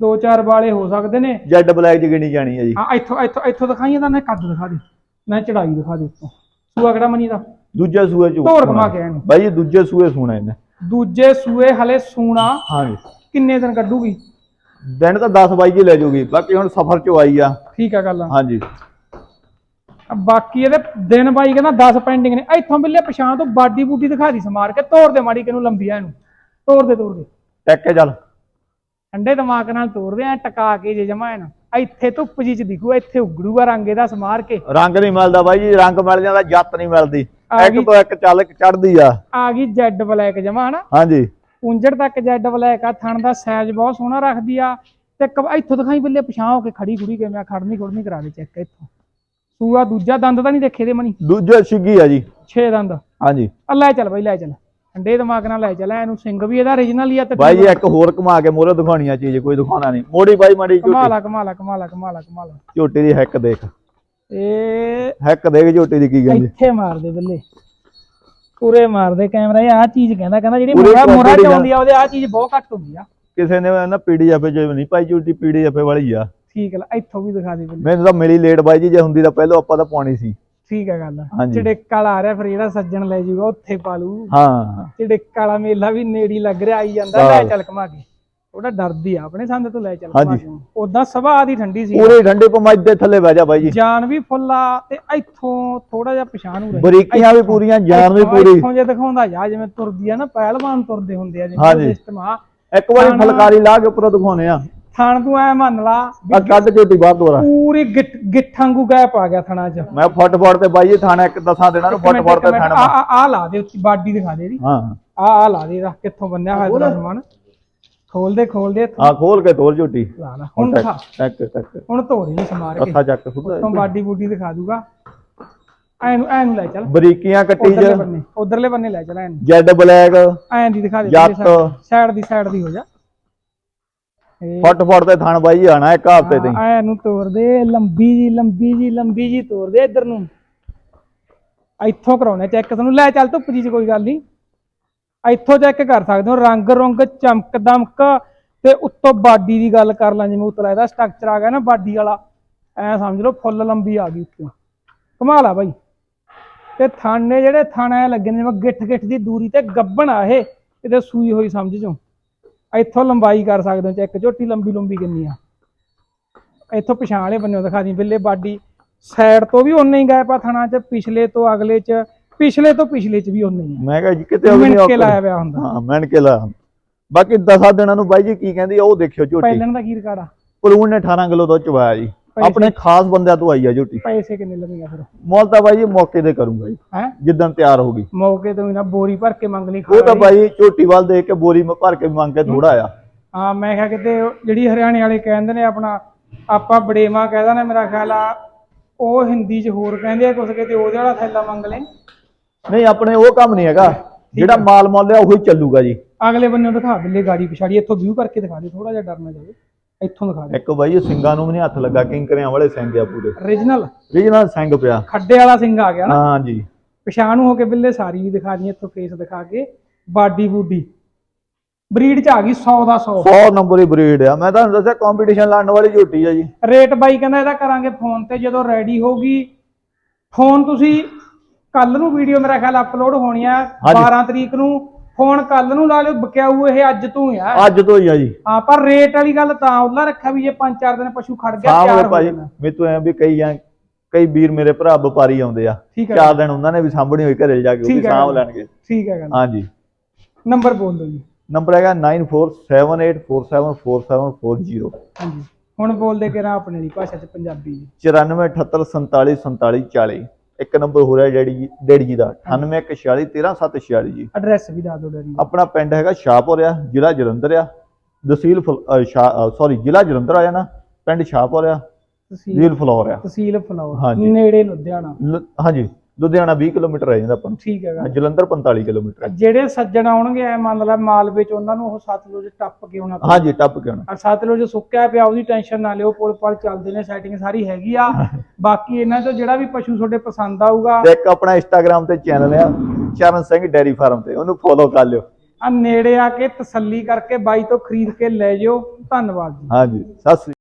ਦੋ ਚਾਰ ਵਾਲੇ ਹੋ ਸਕਦੇ ਨੇ। ਜੈਡ ਬਲੈਕ ਚ ਗਿਣੀ ਜਾਣੀ ਹੈ ਜੀ। ਆ ਇੱਥੋਂ ਇੱਥੋਂ ਇੱਥੋਂ ਦਿਖਾਈ ਇਹਦਾ ਮੈਂ ਕੱਦ ਦਿਖਾ ਦੇ ਮੈਂ ਚੜਾਈ ਦਿਖਾ ਦੇ ਉੱਤੋਂ ਸੂਆ ਕਿਹੜਾ ਮਨੀ ਦਾ? ਦੂਜੇ ਸੂਏ ਚ ਧੋਰ ਘੁਮਾ ਕੇ ਇਹਨੂੰ ਬਾਈ ਜੀ ਦੂਜੇ ਸੂਏ ਸੁਣਾ ਇਹਨੇ ਦੂਜੇ ਸੂਏ ਹਲੇ ਸੂਣਾ। ਹਾਂਜੀ। ਕਿੰਨੇ ਦਿਨ ਕੱਢੂਗੀ? ਦਿਨ ਤਾਂ 10 ਬਾਈ ਜੀ ਲੈ ਜਾਊਗੀ ਬਾਕੀ ਹੁਣ ਸਫ਼ਰ ਚ ਆਈ ਆ। ਠੀਕ ਆ ਗੱਲ ਹਾਂਜੀ। ਬਾਕੀ ਇਹਦੇ ਦਿਨ ਬਾਈ ਕਹਿੰਦਾ 10 ਪੈਂਡਿੰਗ ਨੇ। ਇੱਥੋਂ ਬਿੱਲੇ ਪਛਾਣ ਤੋਂ ਬਾਡੀ ਬੂਟੀ ਦਿਖਾ ਦੀ ਸਮਾਰ ਕੇ। ਤੋੜ ਦੇ ਮਾੜੀ ਕਿਨੂੰ ਲੰਬੀ ਆ ਇਹਨੂੰ। ਤੋੜ ਦੇ ਤੋੜ ਦੇ। ਟੈਕ ਕੇ ਚੱਲ। ਠੰਡੇ ਦਿਮਾਗ ਨਾਲ ਤੋੜਦੇ ਆ ਟਕਾ ਕੇ ਜੇ ਜਮਾ ਇਹਨੂੰ। ਇੱਥੇ ਧੁੱਪ ਜੀ ਚ ਦਿਖੂ ਇੱਥੇ ਉਗੜੂਗਾ ਰੰਗ ਇਹਦਾ ਸਮਾਰ ਕੇ। ਰੰਗ ਨਹੀਂ ਮਿਲਦਾ ਬਾਈ ਜੀ ਰੰਗ ਮਿਲ ਜਾਂਦਾ ਜੱਤ ਨਹੀਂ ਮਿਲਦੀ। ਇੱਕ। ਤੋਂ ਇੱਕ ਚੱਲ ਚੜਦੀ ਆ। ਆ ਗਈ ਜੈਡ ਬਲੈਕ ਜਮਾ ਹਨਾ? ਹਾਂਜੀ। ਪੁੰਜੜ ਤੱਕ ਜੈਡ ਬਲੈਕ ਆ ਥਣ ਦਾ ਸਾਈਜ਼ ਬਹੁਤ ਸੋਹਣਾ ਰੱਖਦੀ ਆ। ਤੇ ਇੱਥੋਂ ਦਿਖਾਈ ਬੱਲੇ ਪਛਾਂ ਹੋ ਕੇ ਖੜੀ ਖੁੜੀ ਕੇ ਮੈਂ ਖੜਨੀ ਖੁੜਨੀ ਕਰਾ ਦੇ ਚੈੱਕ ਇੱਥੋਂ। ਸੂਆ ਦੂਜਾ ਦੰਦ ਤਾਂ ਨਹੀਂ ਦੇਖੇ ਦੇ ਮਣੀ ਦੂਜੇ ਛਿੱਗੀ ਆ ਜੀ। 6 ਦੰਦ। ਹਾਂਜੀ। ਆ ਲੈ ਚੱਲ ਬਈ ਲੈ ਚੱਲ। ਠੰਡੇ ਦਿਮਾਗ ਨਾਲ ਲੈ ਚੱਲ ਇਹਨੂੰ ਸਿੰਘ ਵੀ ਇਹਦਾ origignal ਹੀ ਆ ਤੇ ਬਾਈ ਜੀ ਇੱਕ ਹੋਰ ਘੁਮਾ ਕੇ ਮੋਰੇ ਦਿਖਾਉਣੀ ਆ ਚੀਜ਼ ਕੋਈ ਦਿਖਾਉਣਾ ਨਹੀਂ। ਮੋੜੀ ਬਾਈ ਮਾੜੀ ਝੋਟੀ। ਕਮਾਲਾ ਕਮਾਲਾ ਕਮਾਲਾ ਕਮਾਲਾ ਕਮਾਲਾ ਝੋਟੀ ਦੀ ਹੈਕ ਦੇਖ। ਇਹ ਹੈਕ ਦੇਖ ਝੋਟੀ ਦੀ ਕੀ ਕਹਿੰਦੀ। ਇੱਥੇ ਮਾਰਦੇ ਬੱਲੇ। ਪੂਰੇ ਮਾਰਦੇ ਕੈਮਰਾ ਇਹ ਆ ਚੀਜ਼ ਕਹਿੰਦਾ ਕਹਿੰਦਾ ਜਿਹੜੀ ਪੂਰੀ ਮੋਰਾ ਮੋਰਾ। ਚਾਉਂਦੀ ਆ ਉਹਦੇ ਆ ਚੀਜ਼ ਬਹੁਤ ਘੱਟ ਹੁੰਦੀ ਆ। ਕਿਸੇ ਨੇ ਨਾ ਪੀਡੀਐਫ ਚ ਨਹੀਂ ਪਾਈ ਝੋਟੀ ਪੀਡੀਐਫ ਵਾਲੀ ਆ। ਠੀਕ ਹੈ ਇੱਥੋਂ ਵੀ ਦਿਖਾ ਦੇ ਬੱਲੇ ਮੈਨੂੰ ਤਾਂ ਮਿਲੀ ਲੇਟ ਬਾਈ ਜੀ ਜੇ ਹੁੰਦੀ ਤਾਂ ਪਹਿਲਾਂ ਆਪਾਂ ਤਾਂ ਪਾਉਣੀ ਸੀ। ਠੀਕ ਹੈ ਗੱਲ ਹਾਂਜੀ। ਚੜਿੱਕ ਵਾਲਾ ਆ ਰਿਹਾ ਫਿਰ ਜਿਹੜਾ ਸੱਜਣ ਲੈ ਜਾਊਗਾ ਉੱਥੇ ਪਾ ਲੂ ਹਾਂ। ਚੜਿੱਕ ਵਾਲਾ ਮੇਲਾ ਵੀ ਨੇੜੀ ਲੱਗ ਰਿਹਾ ਆਈ ਜਾਂਦਾ ਲੈ। ਚੱਲ ਘਮਾ ਕੇ। ਥੋੜਾ ਡਰਦੀ ਆ ਆਪਣੇ ਸੰਦ ਤੋਂ ਲੈ ਚੱਲ ਹਾਂਜੀ। ਉਦਾਂ ਸਭਾ ਦੀ ਠੰਡੀ ਸੀ। ਪੂਰੀ ਠੰਡੇ ਪਮਾਜ ਦੇ ਥੱਲੇ ਬਹਿ ਜਾ ਬਾਈ ਜੀ। ਜਾਨ ਵੀ ਫੁੱਲਾ ਤੇ ਇੱਥੋਂ ਥੋੜਾ ਜਿਹਾ ਪਛਾਣ ਹੋ ਰਿਹਾ ਬਰੀਕੀਆਂ ਵੀ ਪੂਰੀਆਂ ਜਾਨ ਵੀ ਪੂਰੀ। ਇੱਥੋਂ ਜੇ ਦਿਖਾਉਂਦਾ ਜਾ ਜਿਵੇਂ ਤੁਰਦੀ ਆ ਨਾ ਪਹਿਲਵਾਨ ਤੁਰਦੇ ਹੁੰਦੇ ਆ ਹਾਂਜੀ। ਜਿਵੇਂ ਸਿਸਟਮ ਆ। ਇੱਕ ਵਾਰੀ ਫਲਕਾਰੀ ਲਾ ਕੇ ਉੱਪਰੋਂ ਦਿਖਾਉਣੇ ਆ। ਥਾਣ ਤੂੰ ਐ ਮੰਨ ਲਾ ਵੀ ਆ ਕੱਢ ਝੋਟੀ ਬਾਹਰ ਦੋਰਾ ਪੂਰੀ ਗਿੱਠ ਗਿੱਠਾਂ ਵਾਂਗੂ ਗੈਪ ਆ ਗਿਆ ਥਣਾ 'ਚ। ਮੈਂ ਫੁੱਟ ਫੁੱਟ ਤੇ ਬਾਈ ਜੀ ਥਾਣਾ ਇੱਕ ਦਸਾਂ ਦੇਣਾ ਨੂੰ ਇੱਕ ਫੁੱਟ ਮਿੰਟ, ਫੁੱਟ ਇੱਕ ਤੇ ਥਾਣਾ ਆ ਆ- ਲਾ ਦੇ ਉੱਚੀ ਬਾਡੀ ਦਿਖਾ ਦੇ ਇਹਦੀ। ਹਾਂ। ਆ ਆ ਲਾ ਦੇ ਇਹਦਾ ਕਿੱਥੋਂ ਬੰਨਿਆ ਹੋਇਆ ਤੇਰਾ ਸਮਾਨ। ਖੋਲ ਦੇ ਖੋਲ ਦੇ ਇੱਥੋਂ। ਆ ਖੋਲ ਕੇ ਤੋਰ ਝੋਟੀ। ਲਾ ਲਾ ਹੁਣ ਦਿਖਾ ਟੈਕ ਟੈਕ ਹੁਣ ਧੋਰੇ ਨੂੰ ਸਮਾਰ ਕੇ। ਅੱਖਾਂ ਚੱਕ ਸੁਧਾ ਉੱਤੋਂ ਬਾਡੀ ਬੂਡੀ ਦਿਖਾ ਦੂਗਾ। ਐ ਨੂੰ ਐ ਨੂੰ ਲੈ ਚੱਲ। ਬਰੀਕੀਆਂ ਕੱਟੀ ਜ। ਉਧਰਲੇ ਬੰਨੇ ਲੈ ਚੱਲ ਐ ਨੂੰ। Jet black. ਐਂ ਦੀ ਦਿਖਾ ਦੇ। ਸਾਈਡ ਦੀ ਸਾਈਡ ਦੀ ਹੋ ਜਾ। ਇਹ ਫੁੱਟ ਫੁੱਟ ਤੇ ਥਣ ਬਾਈ ਆਣਾ ਇੱਕ ਹਫ਼ਤੇ ਤੇ। ਐ ਨੂੰ ਤੋੜ ਦੇ ਲੰਬੀ ਜੀ ਲੰਬੀ ਜੀ ਲੰਬੀ ਜੀ ਤੋੜ ਦੇ ਇੱਧਰ ਨੂੰ। ਇੱਥੋਂ ਕਰਾਉਣਾ ਚੈੱਕ ਤੁਹਾਨੂੰ ਲੈ ਚੱਲ ਧੁੱਪ ਜੀ ਕੋਈ ਗੱਲ ਨਹੀਂ ਇੱਥੋਂ ਚੈੱਕ ਕਰ ਸਕਦੇ ਹੋ, ਰੰਗ ਰੰਗ ਚਮਕ ਦਮਕ ਤੇ ਉੱਤੋਂ ਬਾਡੀ ਦੀ ਗੱਲ ਕਰ ਲਾਂ, ਜਿਵੇਂ ਉਤਲਾ ਇਹਦਾ ਸਟਰਕਚਰ ਆ ਗਿਆ ਨਾ ਬਾਡੀ ਵਾਲਾ, ਐ ਸਮਝ ਲਓ ਫੁੱਲ ਲੰਬੀ ਆ ਗਈ ਉੱਤੋਂ। ਕਮਾਲ ਆ ਬਾਈ। ਤੇ ਥਾਣੇ ਜਿਹੜੇ ਥਾਣਾ ਲੱਗੇ ਨੇ, ਜਿਵੇਂ ਗਿੱਠ ਗਿੱਠ ਦੀ ਦੂਰੀ ਤੇ ਗੱਬਣ ਆ ਇਹ, ਇਹਦੇ ਸੂਈ ਹੋਈ ਸਮਝ ਚੋਂ। ਇੱਥੋਂ ਲੰਬਾਈ ਕਰ ਸਕਦੇ ਹੋ ਚੈੱਕ ਝੋਟੀ ਲੰਬੀ ਲੰਬੀ ਕਿੰਨੀ ਆ। ਇੱਥੋਂ ਪਛਾਣ ਵਾਲੇ ਬੰਨਿਓ ਦਿਖਾ ਦੀ, ਬਿੱਲੇ ਬਾਡੀ ਸਾਈਡ ਤੋਂ ਵੀ ਉਨੇ ਹੀ ਗਏ ਪਾ ਥਾਣਾ ਚ, ਪਿਛਲੇ ਤੋਂ ਅਗਲੇ ਚ। ਪਿਛਲੇ ਤੋਂ ਪਿਛਲੇ ਚ ਵੀ ਉਨੇ ਹੀ ਮੈਂ ਕਿਹਾ ਜੀ ਕਿਤੇ ਉਹ ਵੀ ਨਹੀਂ ਔਕੜ ਲਾਇਆ ਹੁੰਦਾ। ਹਾਂ ਮੈਂ ਕੇ ਲਾਇਆ। ਬਾਕੀ 10 ਦਿਨਾਂ ਨੂੰ ਬਾਈ ਜੀ ਕੀ ਕਹਿੰਦੀ ਆ ਉਹ ਦੇਖਿਓ ਝੋਟੀ। ਪਹਿਲਣ ਦਾ ਕੀ ਰਿਕਾਰਡ ਆ? ਪਲੂਣ ਨੇ 18 ਕਿਲੋ ਦੁੱਧ ਚਵਾਇਆ ਜੀ। ਪੈਸੇ? ਆਪਣੇ ਖਾਸ ਬੰਦਿਆਂ ਤੋਂ ਆਈ ਆ ਝੋਟੀ। ਪੈਸੇ ਕਿੰਨੇ ਲੱਗੇਗਾ ਫਿਰ? ਮੁੱਲ ਤਾਂ ਬਾਈ ਜੀ ਮੌਕੇ ਤੇ ਕਰੂੰਗਾ ਜੀ। ਹੈ? ਜਿੱਦਣ ਤਿਆਰ ਹੋਗੀ ਮੌਕੇ ਤੋਂ ਹੀ ਨਾ ਬੋਰੀ ਭਰ ਕੇ ਮੰਗ ਲਈ ਉਹ ਤਾਂ। ਬਾਈ ਝੋਟੀ ਵੱਲ ਦੇ ਕੇ ਬੋਰੀ ਮ ਭਰ ਕੇ ਮੰਗ ਕੇ ਥੋੜਾ ਆ। ਹਾਂ ਮੈਂ ਕਿਹਾ ਕਿਤੇ ਉਹ ਜਿਹੜੀ ਹਰਿਆਣੇ ਵਾਲੇ ਕਹਿੰਦੇ ਨੇ ਆਪਣਾ ਆਪਾਂ ਬੜੇਮਾ ਕਹਿੰਦਾ ਨੇ ਮੇਰਾ ਖਿਆਲ ਆ ਉਹ ਹਿੰਦੀ 'ਚ ਹੋਰ ਕਹਿੰਦੇ ਆ ਕੁਛ ਕਿਤੇ ਉਹਦੇ ਵਾਲਾ ਥੈਲਾ ਮੰਗ ਲੈ ਨਹੀਂ ਆਪਣੇ ਉਹ ਕੰਮ ਨਹੀਂ ਹੈਗਾ। ਜਿਹੜਾ ਮਾਲ ਮੁੱਲ ਆ ਉਹੀ ਚੱਲੂਗਾ ਜੀ। ਅਗਲੇ ਬੰਨੇ ਦਿਖਾ ਬਿੱਲੇ ਗਾੜੀ ਪਿਛਾੜੀ ਇੱਥੋਂ ਵਿਊ ਕਰਕੇ ਦਿਖਾ ਦੇ ਥੋੜਾ ਜਿਹਾ ਡਰ ਨਾ ਜਾਵੇ। ਇੱਥੋਂ ਦਿਖਾ ਦੇ। ਇੱਕ ਬਾਈ ਇਹ ਸਿੰਘਾਂ ਨੂੰ ਵੀ ਨਹੀਂ ਹੱਥ ਲੱਗਾ ਕਿੰਕਰਿਆਂ ਵਾਲੇ ਸਿੰਘ ਆ ਪੂਰੇ। ਓਰੀਜਨਲ ਰੀਜਨਲ ਸਿੰਘ ਪਿਆ। ਖੱਡੇ ਵਾਲਾ ਸਿੰਘ ਆ ਗਿਆ ਨਾ। ਹਾਂ ਜੀ। ਪਛਾਣ ਹੋ ਕੇ ਬਿੱਲੇ ਸਾਰੀ ਵੀ ਦਿਖਾ ਦੀ ਇੱਥੋਂ ਫੇਸ ਦਿਖਾ ਕੇ। ਬਾਡੀ ਬੂਡੀ। ਬਰੀਡ 'ਚ ਆ ਗਈ 100 ਦਾ 100 100 ਨੰਬਰ ਹੀ ਬਰੀਡ ਆ। ਮੈਂ ਤੁਹਾਨੂੰ ਦੱਸਿਆ ਕੰਪੀਟੀਸ਼ਨ ਲੜਨ ਵਾਲੀ ਝੋਟੀ ਆ ਜੀ। ਰੇਟ ਬਾਈ ਕਹਿੰਦਾ ਇਹਦਾ ਕਰਾਂਗੇ ਫੋਨ ਤੇ ਜਦੋਂ ਰੈਡੀ ਹੋਊਗੀ। ਫੋਨ ਤੁਸੀਂ ਕੱਲ ਨੂੰ ਵੀਡੀਓ ਮੇਰਾ ਖਿਆਲ ਅਪਲੋਡ ਹੋਣੀ ਆ ਹਾਂਜੀ। 12 ਤਰੀਕ ਨੂੰ। ਫੋਨ ਕੱਲ ਨੂੰ ਲਾ ਲਿਓ ਬਕਿਆਊ ਇਹ ਅੱਜ ਤੋਂ ਹੀ ਆ। ਅੱਜ ਤੋਂ ਹੀ ਆ ਜੀ। ਹਾਂ ਪਰ ਰੇਟ ਵਾਲੀ ਗੱਲ ਤਾਂ ਉਹਲਾ ਰੱਖਿਆ ਵੀ ਜੇ 5-4 ਦਿਨ ਪਸ਼ੂ ਖੜ ਗਿਆ ਤਿਆਰ ਹੋ ਭਾਜੀ ਜਾਣਾ ਮੈਨੂੰ ਐ ਵੀ ਕਈ ਆ ਕਈ ਵੀਰ ਮੇਰੇ ਭਰਾ ਵਪਾਰੀ ਆਉਂਦੇ ਆ। ਚਾਰ ਦਿਨ ਉਹਨਾਂ ਨੇ ਵੀ ਸਾਂਭਣੀ ਹੋਈ ਘਰੇ ਜਾ ਕੇ ਉਹ। ਸਾਂਭ ਲੈਣਗੇ। ਠੀਕ ਹੈ ਹਾਂ ਜੀ ਨੰਬਰ ਬੋਲ ਦਿਓ ਜੀ। ਨੰਬਰ ਹੈਗਾ 9478474740 ਹਾਂਜੀ। ਹੁਣ ਬੋਲਦੇ ਕਿਰਾਂ ਆਪਣੇ ਦੀ ਭਾਸ਼ਾ ਚ ਪੰਜਾਬੀ ਜੀ 9478474740 ਇੱਕ ਨੰਬਰ ਹੋ ਰਿਹਾ ਡੈਡੀ ਜੀ ਡੈਡੀ ਜੀ ਦਾ 9814413746 ਜੀ। ਐਡਰੈਸ ਵੀ ਦੱਸ ਦਿਓ ਡੈਡੀ ਆਪਣਾ ਪਿੰਡ ਹੈਗਾ ਸ਼ਾਹਪੁਰ ਆ ਜ਼ਿਲ੍ਹਾ ਜਲੰਧਰ ਆ। ਤਹਿਸੀਲ ਸੌਰੀ ਜ਼ਿਲ੍ਹਾ ਜਲੰਧਰ ਆ ਜਾਣਾ ਪਿੰਡ ਸ਼ਾਹਪੁਰ ਆ ਤਹਿਸੀਲ ਤਹਿਸੀਲ ਫਲੋਰ ਆ। ਤਹਿਸੀਲ ਫਲੋਰ ਹਾਂਜੀ। ਨੇੜੇ ਲੁਧਿਆਣਾ। ਲ- ਹਾਂਜੀ। ਲੁਧਿਆਣਾ 20 ਕਿਲੋਮੀਟਰ ਰਹਿ ਜਾਂਦਾ ਆਪਾਂ ਨੂੰ। ਠੀਕ ਹੈਗਾ। ਜਲੰਧਰ 45 ਕਿਲੋਮੀਟਰ ਹੈ। ਜਿਹੜੇ ਸੱਜਣ ਆਉਣਗੇ ਐ ਮੰਨ ਲਾ ਮਾਲਵੇ ਚ ਉਹਨਾਂ ਨੂੰ ਉਹ ਸਤਲੁਜ ਟੱਪ ਕੇ ਆਉਣਾ ਪਊ। ਹਾਂਜੀ ਟੱਪ ਕੇ ਆਉਣਾ। ਆ ਸਤਲੁਜ ਸੁੱਕਿਆ ਪਿਆ ਉਹਦੀ ਟੈਨਸ਼ਨ ਨਾ ਲਿਓ ਪੁਲ ਪਲ ਚੱਲਦੇ ਨੇ ਸੈਟਿੰਗ ਸਾਰੀ ਹੈਗੀ ਆ। ਬਾਕੀ ਇਹਨਾਂ ਚੋਂ ਜਿਹੜਾ ਵੀ ਪਸ਼ੂ ਤੁਹਾਡੇ ਪਸੰਦ ਆਊਗਾ। ਤੇ ਇੱਕ ਆਪਣਾ ਇੰਸਟਾਗ੍ਰam ਤੇ ਚੈਨਲ ਆ ਚਰਨ ਸਿੰਘ ਡੈਰੀ ਫਾਰਮ ਤੇ ਉਹਨੂੰ ਫੋਲੋ ਕਰ ਲਿਓ। ਆ ਨੇੜੇ ਆ ਕੇ ਤਸੱਲੀ ਕਰਕੇ ਬਾਈ ਤੋਂ ਖਰੀਦ ਕੇ ਲੈ ਜਿਓ। ਧੰਨਵਾਦ ਜੀ। ਹਾਂਜੀ ਸਤਿ ਸ੍ਰੀ